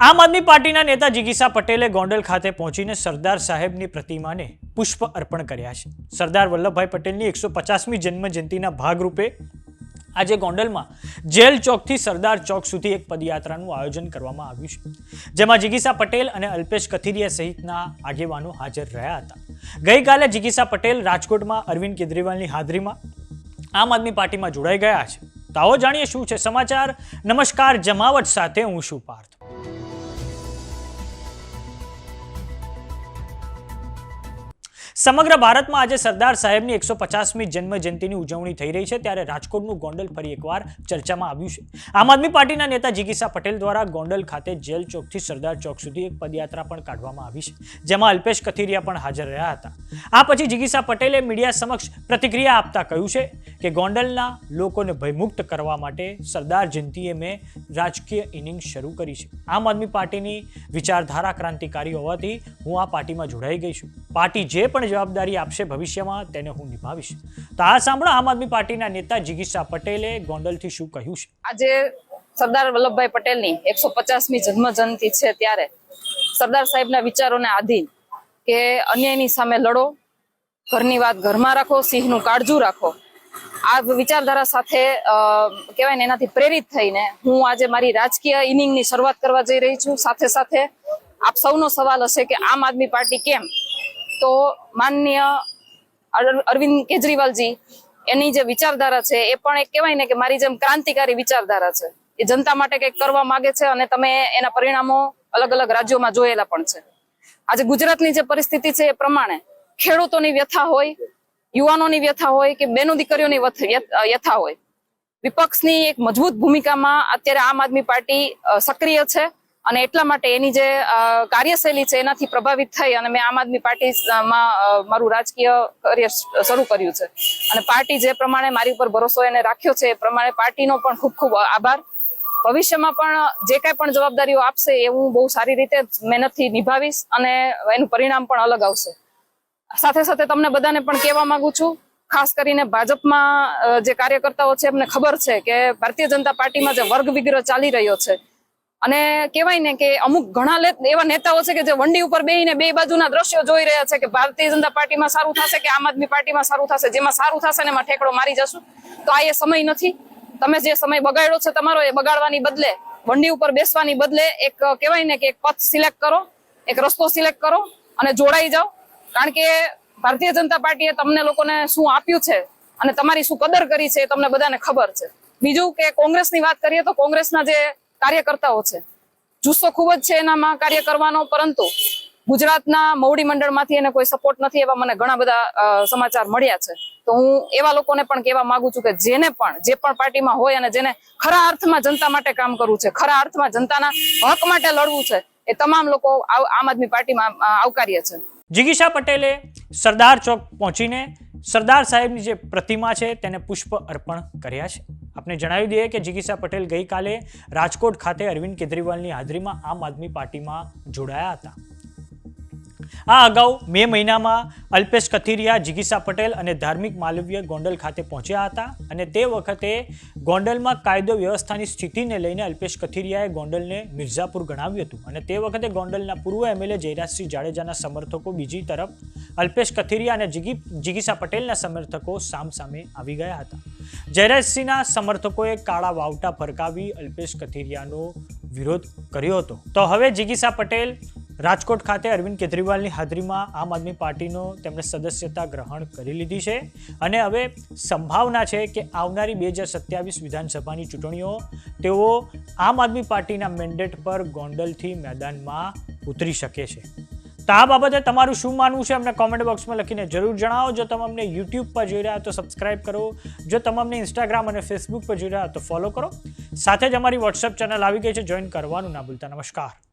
આમ આદમી પાર્ટીના નેતા જિગીસા પટેલે ગોંડલ ખાતે પહોંચીને સરદાર સાહેબની પ્રતિમાને પુષ્પ અર્પણ કર્યા છે. સરદાર વલ્લભભાઈ પટેલની એકસો પચાસમી જન્મ જયંતિના ભાગરૂપે આજે ગોંડલમાં જેલ ચોકથી સરદાર ચોક સુધી એક પદયાત્રાનું આયોજન કરવામાં આવ્યું છે. જેમાં જિગીસા પટેલ અને અલ્પેશ કથિરિયા સહિતના આગેવાનો હાજર રહ્યા હતા. ગઈકાલે જિગીસા પટેલ રાજકોટમાં અરવિંદ કેજરીવાલની હાજરીમાં આમ આદમી પાર્ટીમાં જોડાઈ ગયા છે. તો આવો જાણીએ શું છે સમાચાર. નમસ્કાર, જમાવટ સાથે હું શું પાર્થ. સમગ્ર ભારતમાં આજે સરદાર સાહેબની એકસો પચાસમી જન્મ જયંતિની ઉજવણી થઈ રહી છે, ત્યારે રાજકોટનું ગોંડલ ફરી એકવાર ચર્ચામાં આવ્યું છે. આમ આદમી પાર્ટીના નેતા જિગીસા પટેલ દ્વારા ગોંડલ ખાતે જેલ ચોકથી સરદાર ચોક સુધી એક પદયાત્રા પણ કાઢવામાં આવી છે, જેમાં અલ્પેશ કથિરિયા પણ હાજર રહ્યા હતા. આ પછી જિગીસા પટેલે મીડિયા સમક્ષ પ્રતિક્રિયા આપતા કહ્યું છે કે ગોંડલના લોકોને ભયમુક્ત કરવા માટે સરદાર જયંતિએ મેં રાજકીય ઇનિંગ શરૂ કરી છે. આમ આદમી પાર્ટીની વિચારધારા ક્રાંતિકારી હોવાથી હું આ પાર્ટીમાં જોડાઈ ગઈ છું. પાર્ટી જે પણ જવાબદારી આપશે ભવિષ્યમાં, તેને હું નિભાવીશ. તો આ સાંભળો, આમ આદમી પાર્ટીના નેતા જિગીસા પટેલે ગોંડલથી શું કહ્યું છે? આજે સરદાર વલ્લભભાઈ પટેલની એકસો પચાસમી જન્મ જયંતિ છે ત્યારે. સરદાર સાહેબના વિચારોને આધીન કે અન્યાયની સામે લડો, ઘરની વાત ઘરમાં રાખો, સિંહનું કાળજું રાખો. આ વિચારધારા સાથે કહેવાય ને, એનાથી પ્રેરિત થઈને હું આજે મારી રાજકીય ઇનિંગની શરૂઆત કરવા જઈ રહી છું. સાથે સાથે આપ સૌનો સવાલ હશે કે આમ આદમી પાર્ટી કેમ તો માનનીય અર- અરવિંદ કેજરીવાલજી, એની જે વિચારધારા છે, એ પણ એક કહેવાય ને કે મારી જેમ ક્રાંતિકારી વિચારધારા છે. એ જનતા માટે કંઈક કરવા માંગે છે અને તમે એના પરિણામો અલગ અલગ રાજ્યોમાં જોયેલા પણ છે. આજે ગુજરાતની જે પરિસ્થિતિ છે એ પ્રમાણે ખેડૂતોની વ્યથા હોય, યુવાનોની વ્યથા હોય કે બેનો દીકરીઓની વ્યથા હોય, વિપક્ષની એક મજબૂત ભૂમિકામાં અત્યારે આમ આદમી પાર્ટી સક્રિય છે. અને એટલા માટે એની જે કાર્યશૈલી છે એનાથી પ્રભાવિત થઈ અને મેં આમ આદમી પાર્ટી માં મારું રાજકીય કરિયર શરૂ કર્યું છે. અને પાર્ટી જે પ્રમાણે મારી ઉપર ભરોસો એને રાખ્યો છે એ પ્રમાણે પાર્ટીનો પણ ખૂબ ખૂબ આભાર. ભવિષ્યમાં પણ જે કાંઈ પણ જવાબદારીઓ આપશે એ હું બહુ સારી રીતે મહેનતથી નિભાવીશ અને એનું પરિણામ પણ અલગ આવશે. સાથે સાથે તમને બધાને પણ કહેવા માંગુ છું, ખાસ કરીને ભાજપમાં જે કાર્યકર્તાઓ છે, એમને ખબર છે કે ભારતીય જનતા પાર્ટીમાં જે વર્ગ વિગ્રહ ચાલી રહ્યો છે અને કહેવાય ને કે અમુક ઘણા એવા નેતાઓ છે કે જે વંડી ઉપર બેહીને બે બાજુના દ્રશ્યો જોઈ રહ્યા છે કે ભારતીય જનતા પાર્ટીમાં સારું થશે કે આમ આદમી પાર્ટીમાં સારું થશે? જેમાં સારું થશે ને એમાં ઠેકડો મારી જશું? તો આ એ સમય નથી. તમે જે સમય બગાડ્યો છે તમારો એ બગાડવાની બદલે, વંડી ઉપર બેસવાની બદલે એક કહેવાય ને કે એક પથ સિલેક્ટ કરો, એક રસ્તો સિલેક્ટ કરો અને જોડાઈ જાઓ. કારણ કે ભારતીય જનતા પાર્ટીએ તમને લોકોને શું આપ્યું છે અને તમારી શું કદર કરી છે એ તમને બધાને ખબર છે. બીજું કે કોંગ્રેસની વાત કરીએ તો કોંગ્રેસના જે કાર્યકર્તાઓ છે. જુસ્સો ખૂબ જ છે એનામાં કાર્ય કરવાનો પરંતુ ગુજરાતના મૌડી મંડળમાંથી એને કોઈ સપોર્ટ નથી એવા મને ઘણા બધા સમાચાર મળ્યા છે. તો હું એવા લોકોને પણ કહેવા માંગુ છું કે જેને પણ, જે પણ પાર્ટીમાં હોય અને જેને ખરા અર્થમાં જનતા માટે કામ કરવું છે, ખરા અર્થમાં જનતાના હક માટે લડવું છે, એ તમામ લોકો આમ આદમી પાર્ટીમાં આવકાર્ય છે. જિગીશા પટેલે સરદાર ચોક પહોંચીને સરદાર સાહેબની જે પ્રતિમા છે તેને પુષ્પ અર્પણ કર્યા છે. આપને જણાવી દઈએ કે જિગીસા પટેલ ગઈકાલે રાજકોટ ખાતે અરવિંદ કેજરીવાલની હાજરીમાં આમ આદમી પાર્ટીમાં જોડાયા હતા. આ અગાઉ મે મહિનામાં અલ્પેશ કથિરિયા, જિગીસા પટેલ અને ધાર્મિક માલવ્ય ગોંડલ ખાતે પહોંચ્યા હતા અને તે વખતે ગોંડલમાં કાયદો વ્યવસ્થાની સ્થિતિને લઈને અલ્પેશ કથિરિયાએ ગોંડલને મિર્ઝાપુર ગણાવ્યું હતું અને તે વખતે ગોંડલના પૂર્વ એમએલએ જયરાજસિંહ જાડેજાના સમર્થકો બીજી તરફ અલ્પેશ કથિરિયા અને જીગી, જિગીસા પટેલના સમર્થકો સામસામે આવી ગયા હતા. જયરાજસિંહના સમર્થકોએ કાળા વાવટા ફરકાવી અલ્પેશ કથિરિયાનો વિરોધ કર્યો હતો. તો હવે જિગીસા પટેલ રાજકોટ ખાતે અરવિંદ કેજરીવાલની હાજરીમાં આમ આદમી પાર્ટીનો તેમણે સદસ્યતા ગ્રહણ કરી લીધી છે. અને હવે સંભાવના છે કે આવનારી બે હજાર સત્યાવીસ વિધાનસભાની ચૂંટણીઓ તેઓ આમ આદમી પાર્ટીના મેન્ડેટ પર ગોંડલથી મેદાનમાં ઉતરી શકે છે. તો આ બાબતે તમારું શું માનવું છે? અમને કોમેન્ટ બોક્સમાં લખીને જરૂર જણાવો. જો તમે અમને યુટ્યુબ પર જોઈ રહ્યા તો સબસ્ક્રાઇબ કરો. જો તમે અમને ઇન્સ્ટાગ્રામ અને ફેસબુક પર જોઈ રહ્યા તો ફોલો કરો. સાથે જ અમારી વોટ્સઅપ ચેનલ આવી ગઈ છે. જોઈન કરવાનું ના ભૂલતા. નમસ્કાર.